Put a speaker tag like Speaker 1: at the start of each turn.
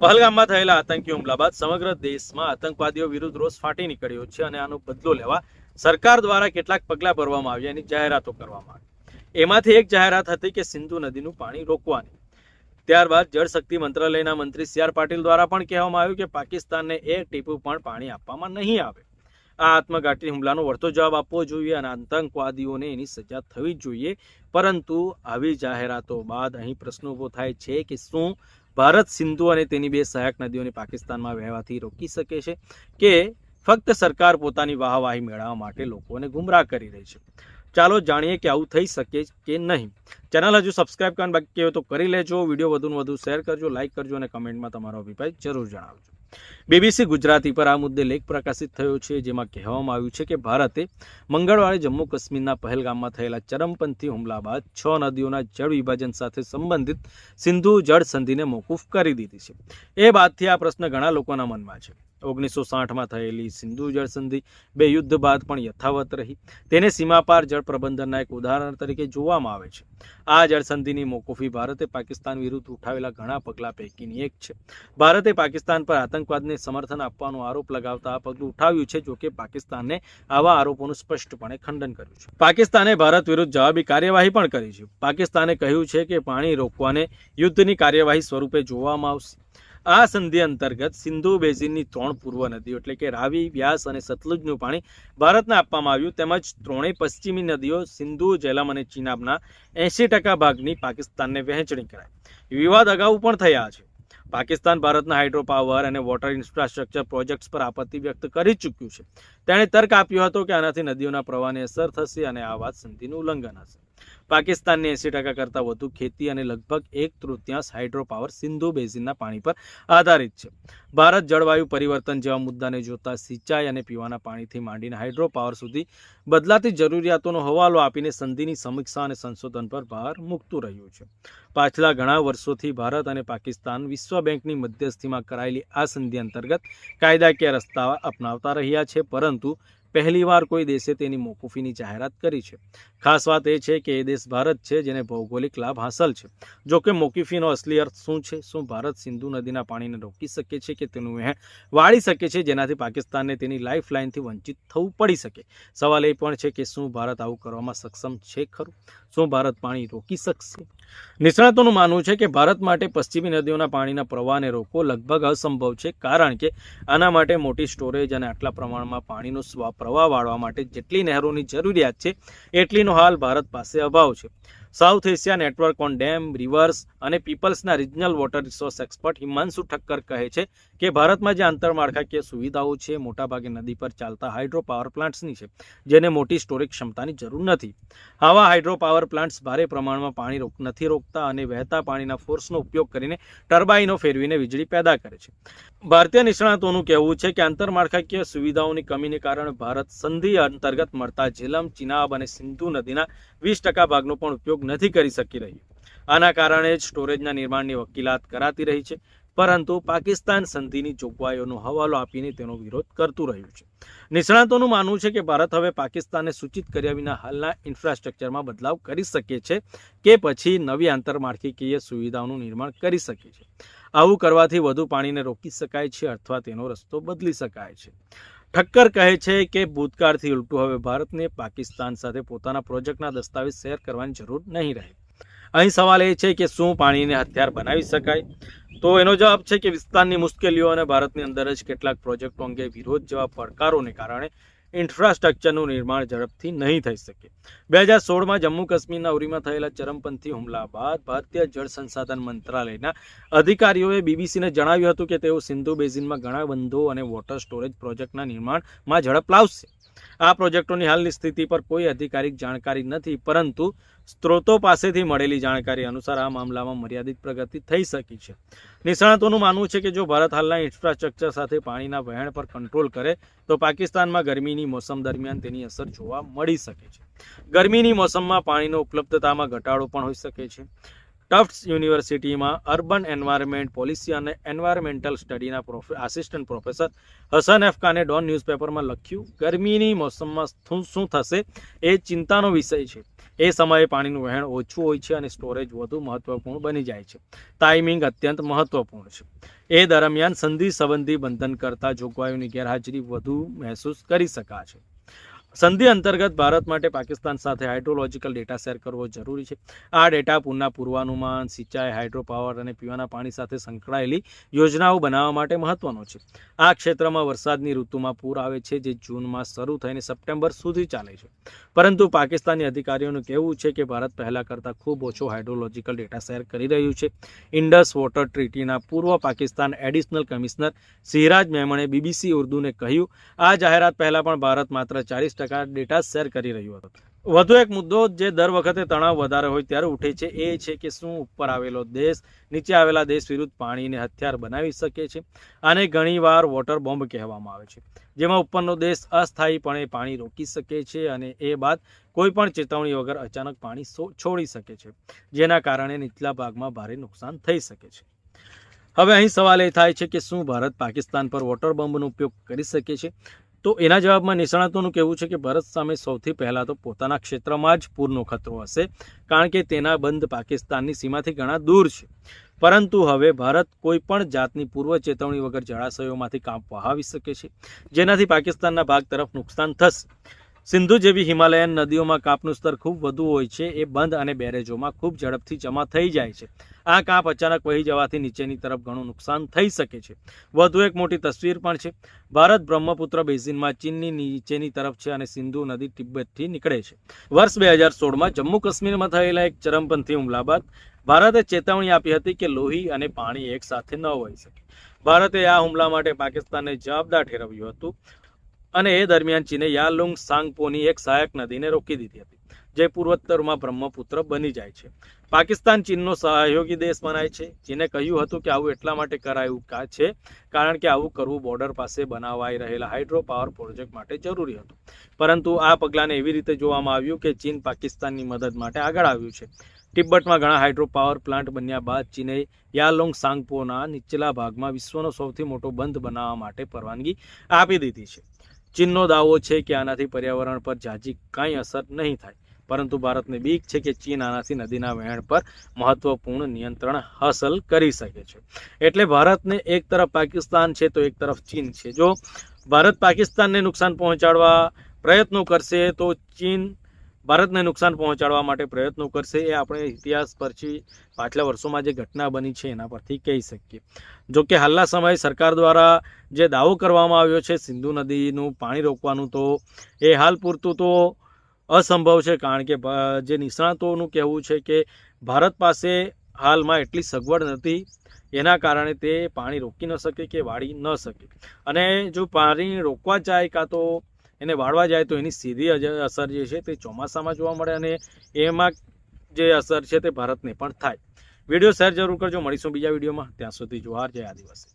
Speaker 1: પહલગામમાં થયેલા આતંકી હુમલા બાદ સમગ્ર દેશમાં આતંકવાદીઓ વિરુદ્ધ રોષ ફાટી નીકળ્યો છે અને આનો બદલો લેવા સરકાર દ્વારા કેટલાક પગલાં ભરવામાં આવ્યા એની જાહેરાતો કરવામાં આવી. એમાંથી એક જાહેરાત હતી કે સિંધુ નદીનું પાણી રોકવાની. ત્યારબાદ જળશક્તિ મંત્રાલયના મંત્રી સી આર પાટીલ દ્વારા પણ કહેવામાં આવ્યું કે પાકિસ્તાનને એક ટીપું પણ પાણી આપવામાં નહીં આવે. આ આત્મઘાતી હુમલાનો વળતો જવાબ આપવો જોઈએ અને આતંકવાદીઓને એની સજા થવી જ જોઈએ. પરંતુ આવી જાહેરાતો બાદ અહીં પ્રશ્ન ઊભો થાય છે કે શું ભારત સિંધુ અને તેની બે સહાયક નદીઓને પાકિસ્તાનમાં વહેવાથી રોકી શકે છે કે ફક્ત સરકાર પોતાની વાહવાહી મેળવવા માટે લોકોને ગુમરાહ કરી રહી છે. ચાલો જાણીએ કે આવું થઈ શકે કે નહીં. ચેનલ હજુ સબસ્ક્રાઇબ કરવાનું બાકી હોય તો કરી લેજો. વીડિયો વધુને વધુ શેર કરજો, લાઇક કરજો અને કમેન્ટમાં તમારો અભિપ્રાય જરૂર જણાવજો. બીબીસી ગુજરાતી પર આ મુદ્દે લેખ પ્રકાશિત થયો છે, જેમાં કહેવામાં આવ્યું છે કે ભારતે મંગળવારે જમ્મુ કાશ્મીરના પહેલગામમાં થયેલા ચરમપંથી હુમલા બાદ છ નદીઓના જળ વિભાજન સાથે સંબંધિત સિંધુ જળ સંધિને મોકૂફ કરી દીધી છે. એ બાદથી આ પ્રશ્ન ઘણા લોકોના મનમાં છે. ઓગણીસો સાઠમાં થયેલી સિંધુ જળ સંધિ બે યુદ્ધ બાદ પણ યથાવત રહી. તેને સીમાપાર જળ પ્રબંધનના એક ઉદાહરણ તરીકે જોવામાં આવે છે. આ જળ સંધિની મોકૂફી ભારતે પાકિસ્તાન વિરુદ્ધ ઉઠાવેલા ઘણા પગલાં પૈકીની એક છે. ભારતે પાકિસ્તાન પર આતંકવાદને સમર્થન આપવાનો આરોપ લગાવતા આ પગલું ઉઠાવ્યું છે, જોકે પાકિસ્તાનને આવા આરોપોનું સ્પષ્ટપણે ખંડન કર્યું છે. પાકિસ્તાને ભારત વિરુદ્ધ જવાબી કાર્યવાહી પણ કરી છે. પાકિસ્તાને કહ્યું છે કે પાણી રોકવાને યુદ્ધની કાર્યવાહી સ્વરૂપે જોવામાં આવશે. આ સંધિ અંતર્ગત સિંધુ બેઝિનની ત્રણ પૂર્વ નદીઓ એટલે કે રાવી, વ્યાસ અને સતલુજનું પાણી ભારતને આપવામાં આવ્યું. તેમજ ત્રણેય પશ્ચિમી નદીઓ સિંધુ, જેલમ અને ચિનાબના એંશી ટકા ભાગની પાકિસ્તાનને વહેંચણી કરાઈ. વિવાદ અગાઉ પણ થયા છે. પાકિસ્તાન ભારતના હાઇડ્રો પાવર અને વોટર ઇન્ફ્રાસ્ટ્રક્ચર પ્રોજેક્ટ્સ પર આપત્તિ વ્યક્ત કરી ચૂક્યું છે. તેણે તર્ક આપ્યો હતો કે આનાથી નદીઓના પ્રવાહને અસર થશે અને આ વાત સંધિનું ઉલ્લંઘન હશે. પાકિસ્તાનની એંસી ટકા કરતાં વધુ ખેતી અને લગભગ એક તૃતીયાંશ હાઇડ્રોપાવર સિંધુ બેઝિનના પાણી પર આધારિત છે. ભારત જળવાયુ પરિવર્તન જેવા મુદ્દાને જોતા સિંચાઈ અને પીવાના પાણીથી માંડીને હાઇડ્રોપાવર સુધી બદલાતી જરૂરિયાતોનો હવાલો આપીને સંધિની સમીક્ષા અને સંશોધન પર ભાર મૂકતું રહ્યું છે. પાછલા ઘણા વર્ષોથી ભારત અને પાકિસ્તાન વિશ્વ બેંકની મધ્યસ્થીમાં કરાયેલી આ સંધિ અંતર્ગત કાયદાકીય રસ્તા અપનાવતા રહ્યા છે, પરંતુ પહેલીવાર કોઈ દેશે તેની મોકૂફીની જાહેરાત કરી છે. ખાસ વાત એ છે કે એ દેશ ભારત છે જેને ભૌગોલિક લાભ હાંસલ છે. જો કે મોકૂફીનો અસલી અર્થ શું છે? શું ભારત સિંધુ નદીના પાણીને રોકી શકે છે કે તેનું વહેણ વાળી શકે છે? જેનાથી પાકિસ્તાનને તેની લાઇફ લાઇનથી વંચિત થવું પડી શકે. સવાલ એ પણ છે કે શું ભારત આવું કરવામાં સક્ષમ છે ખરું? શું ભારત પાણી રોકી શકશે? નિષ્ણાતોનું માનવું છે કે ભારત માટે પશ્ચિમી નદીઓના પાણીના પ્રવાહને રોકવો લગભગ અસંભવ છે, કારણ કે આના માટે મોટી સ્ટોરેજ અને આટલા પ્રમાણમાં પાણીનો સ્વ પ્રવાહ વાળવા માટે જેટલી નહેરોની જરૂરિયાત છે એટલીનો હાલ ભારત પાસે અભાવ છે. South Asia network on dam, rivers અને પીપલ્સના regional water resource expert Himanshu Thakkar કહે છે કે ભારતમાં જે આંતરમાળખાકીય સુવિધાઓ છે, મોટાભાગે નદી પર ચાલતા હાઇડ્રો પાવર પ્લાન્ટ્સની છે, જેને મોટી સ્ટોરેજ ક્ષમતાની જરૂર નથી. આવા હાઇડ્રો પાવર પ્લાન્ટ્સ ભારે પ્રમાણમાં પાણી રોક, નથી રોકતા અને વહેતા પાણીના ફોર્સનો ઉપયોગ કરીને ટર્બાઇનો ફેરવીને વીજળી પેદા કરે છે. ભારતીય નિષ્ણાતોનું કહેવું છે કે આંતરમાળખાકીય સુવિધાઓની કમીને કારણે ભારત સંધિ અંતર્ગત મળતા ઝેલમ ચિનાબ અને સિંધુ નદીના વીસ ટકા ભાગનો પણ ઉપયોગ નથી કરી શકી રહ્યું આના કારણે જ સ્ટોરેજના નિર્માણની વકીલાત કરાતી રહી છે. પરંતુ પાકિસ્તાન સંધિની જોગવાઈઓનો હવાલો આપીને તેનો વિરોધ કરતું રહ્યું છે. નિષ્ણાતોનું માનવું છે કે ભારત હવે પાકિસ્તાનને સૂચિત કર્યા વિના હાલના ઇન્ફ્રાસ્ટ્રક્ચરમાં બદલાવ કરી શકે છે કે પછી નવી આંતરમાળખીકીય સુવિધાઓનું નિર્માણ કરી શકે છે. આવું કરવાથી વધુ પાણીને રોકી શકાય છે અથવા તેનો રસ્તો બદલી શકાય છે. ઠક્કર કહે છે કે ભૂતકાળથી ઉલટું હવે ભારતને પાકિસ્તાન સાથે પોતાના પ્રોજેક્ટના દસ્તાવેજ શેર કરવાની જરૂર નહીં રહે. અહીં સવાલ એ છે કે શું પાણીને હથિયાર બનાવી શકાય? તો એનો જવાબ છે કે વિસ્તારની મુશ્કેલીઓ અને ભારતની અંદર જ કેટલાક પ્રોજેક્ટો અંગે વિરોધ જેવા પડકારોને કારણે ઇન્ફ્રાસ્ટ્રક્ચરનું નિર્માણ ઝડપથી નહીં થઈ શકે. બે હજાર સોળમાં જમ્મુ કાશ્મીરના ઉરીમાં થયેલા ચરમપંથી હુમલા બાદ ભારતીય જળ સંસાધન મંત્રાલયના અધિકારીઓએ બીબીસીને જણાવ્યું હતું કે તેઓ સિંધુ બેઝિનમાં ઘણા બંધો અને વોટર સ્ટોરેજ પ્રોજેક્ટના નિર્માણમાં ઝડપ લાવશે. આ પ્રોજેક્ટોની હાલની સ્થિતિ પર કોઈ અધિકારિક જાણકારી નથી, પરંતુ સ્ત્રોતો પાસેથી મળેલી જાણકારી અનુસાર આ મામલામાં મર્યાદિત પ્રગતિ થઈ શકી છે. નિષ્ણાતોનું માનવું છે કે જો ભારત હાલના ઇન્ફ્રાસ્ટ્રક્ચર સાથે પાણીના વહેણ પર કંટ્રોલ કરે, તો પાકિસ્તાનમાં ગરમીની મોસમ દરમિયાન તેની અસર જોવા મળી શકે છે. ગરમીની મોસમમાં પાણીનો ઉપલબ્ધતામાં ઘટાડો પણ હોઈ શકે છે. ટફ્ટ્સ યુનિવર્સિટીમાં અર્બન એન્વાયરમેન્ટ પોલિસી અને એન્વાયરમેન્ટલ સ્ટડીના આસિસ્ટન્ટ પ્રોફેસર હસન એફકાને ડોન ન્યૂઝપેપરમાં લખ્યું, ગરમીની મોસમમાં શું શું થશે એ ચિંતાનો વિષય છે. એ સમયે પાણીનું વહેણ ઓછું હોય છે અને સ્ટોરેજ વધુ મહત્વપૂર્ણ બની જાય છે. ટાઈમિંગ અત્યંત મહત્વપૂર્ણ છે. એ દરમિયાન સંધિ સંબંધી કરતાં જોગવાઈઓની ગેરહાજરી વધુ મહેસૂસ કરી શકાશે સંધિ અંતર્ગત ભારત માટે પાકિસ્તાન સાથે હાઇડ્રોલોજીકલ ડેટા શેર કરવો જરૂરી છે. આ ડેટા પૂરના પૂર્વાનુમાન, સિંચાઈ હાઇડ્રોપાવર અને પીવાના પાણી સાથે સંકળાયેલી યોજનાઓ બનાવવા માટે મહત્વનો છે. આ ક્ષેત્રમાં વરસાદની ઋતુમાં પૂર આવે છે જે જૂનમાં શરૂ થઈને સપ્ટેમ્બર સુધી ચાલે છે. પરંતુ પાકિસ્તાની અધિકારીઓનું કહેવું છે કે ભારત પહેલાં કરતાં ખૂબ ઓછો હાઇડ્રોલોજિકલ ડેટા શેર કરી રહ્યું છે. ઇન્ડસ વોટર ટ્રીટીના પૂર્વ પાકિસ્તાન એડિશનલ કમિશનર સિરાજ મેમણે બીબીસી ઉર્દુને કહ્યું, આ જાહેરાત પહેલાં પણ ભારત માત્ર ચાલીસ ટકા ડેટા શેર કરી રહ્યો હતો. વધુ એક મુદ્દો જે દર વખતે તણાવ વધારે હોય ત્યારે ઉઠે છે એ છે કે શું ઉપર આવેલો દેશ, નીચે આવેલા દેશ વિરુદ્ધ પાણીને હથિયાર બનાવી શકે છે આને ઘણીવાર વોટર બોમ્બ કહેવામાં આવે છે. જેમાં ઉપરનો દેશ અસ્થાયીપણે પાણી રોકી શકે છે અને એ બાદ કોઈ પણ ચેતવણી વગર અચાનક પાણી છોડી શકે છે, જેના કારણે નીચલા ભાગમાં ભારે નુકસાન થઈ શકે છે. હવે અહીં સવાલ એ થાય છે કે શું ભારત પાકિસ્તાન પર વોટર બોમ્બનો ઉપયોગ કરી શકે છે? તો એના જવાબમાં નિષ્ણાતોનું કહેવું છે કે ભારત સામે સૌથી પહેલાં તો પોતાના ક્ષેત્રમાં જ પૂરનો ખતરો હશે, કારણ કે તેના બંધ પાકિસ્તાનની સીમાથી ઘણા દૂર છે. પરંતુ હવે ભારત કોઈ પણ જાતની પૂર્વ ચેતવણી વગર જળાશયોમાંથી કામ વહાવી શકે છે. જેનાથી પાકિસ્તાનના ભાગ તરફ નુકસાન થશે. સિંધુ જેવી હિમાલયન નદીઓમાં કાપનું સ્તર ખૂબ વધુ હોય છે, એ બંધ અને બેરેજોમાં ખૂબ ઝડપથી જમા થઈ જાય છે. આ કાપ અચાનક વહી જવાથી નીચેની તરફ ઘણું નુકસાન થઈ શકે છે. વધુ એક મોટી તસવીર પણ છે. ભારત બ્રહ્મપુત્ર બેઝિનમાં ચીનની નીચેની તરફ છે અને સિંધુ નદી તિબ્બતથી નીકળે છે. વર્ષ બે હજાર સોળમાં જમ્મુ કાશ્મીરમાં થયેલા એક ચરમપંથી હુમલા બાદ ભારતે ચેતવણી આપી હતી કે લોહી અને પાણી એકસાથે ન હોઈ શકે. ભારતે આ હુમલા માટે પાકિસ્તાનને જવાબદાર ઠેરવ્યું હતું. અને એ દરમિયાન ચીને યાલુંગ સાંગપોની એક સહાયક નદીને રોકી દીધી હતી, જે પૂર્વોત્તરમાં બ્રહ્મપુત્ર બની જાય છે. પાકિસ્તાન ચીનનો સહયોગી દેશ મનાય છે. ચીને કહ્યું હતું કે આવું એટલા માટે કરાયું છે, કારણ કે આવું કરવું બોર્ડર પાસે બનાવાઈ રહેલા હાઇડ્રો પાવર પ્રોજેક્ટ માટે જરૂરી હતું. પરંતુ આ પગલાંને એવી રીતે જોવામાં આવ્યું કે ચીન પાકિસ્તાનની મદદ માટે આગળ આવ્યું છે. તિબ્બતમાં ઘણા હાઇડ્રો પાવર પ્લાન્ટ બન્યા બાદ ચીને યાલોંગ સાંગપોના નીચલા ભાગમાં વિશ્વનો સૌથી મોટો બંધ બનાવવા માટે પરવાનગી આપી દીધી છે. ચીનનો દાવો છે કે આનાથી પર્યાવરણ પર ઝાઝી કાંઈ અસર નહીં થાય. પરંતુ ભારતને બીક છે કે ચીન આનાથી નદીના વહેણ પર મહત્વપૂર્ણ નિયંત્રણ હાંસલ કરી શકે છે. એટલે ભારતને એક તરફ પાકિસ્તાન છે તો એક તરફ ચીન છે. જો ભારત પાકિસ્તાનને નુકસાન પહોંચાડવા પ્રયત્નો કરશે તો ચીન ભારતને નુકસાન પહોંચાડવા માટે પ્રયત્નો કરશે એ આપણે ઇતિહાસ પરથી પાછલા વર્ષોમાં જે ઘટના બની છે એના પરથી કહી શકીએ. જો કે હાલના સમયે સરકાર દ્વારા જે દાવો કરવામાં આવ્યો છે સિંધુ નદીનું પાણી રોકવાનું, તો એ હાલ પૂરતું તો અસંભવ છે, કારણ કે જે નિષ્ણાતોનું કહેવું છે કે ભારત પાસે હાલમાં એટલી સગવડ નથી, એના કારણે તે પાણી રોકી ન શકે કે વાળી ન શકે. અને જો પાણી રોકવા જાય કાં તો એને વાળવા જાય તો એની સીધી અસર જે છે તે ચોમાસામાં જોવા મળે અને એમાં જે અસર છે તે ભારતને પણ થાય. વીડિયો શેર જરૂર કરજો. મળીશું બીજા વિડીયોમાં. ત્યાં સુધી જોહાર. જય આદિવાસી.